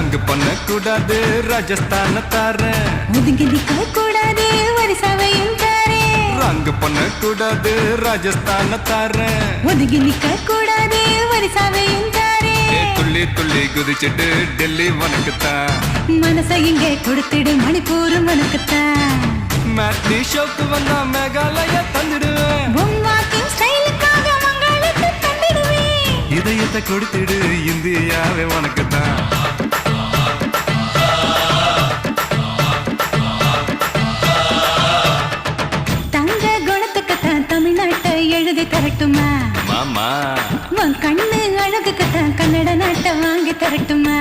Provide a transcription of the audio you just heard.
ரங்கு பண்ண கூடாது ராஜஸ்தான தாரேன் ஒதுங்கி நிக்க கூடாது வரிசவையும் தாரே. ரங்கு பண்ண கூடாது ராஜஸ்தான தாரேன் ஒதுங்கி நிக்க கூடாது வரிசவையும் தாரே. ஏ துள்ளி துள்ளி குதிச்சிட்டு டெல்லி உனக்குத்தான் மனசை இங்கே கொடுத்துடு மணிப்பூரும் உனக்குத்தான் மேட்னி ஷோக்கு வந்தா மேகாலய தந்துடுவேன். இதயத்தை கொடுத்துடு இந்தியாவே உனக்குத்தான் எழுதி தரட்டுமா? மாமா. உன் கண்ணு அழகுக்கு தான் கன்னட நாட்டை வாங்கி தரட்டுமா?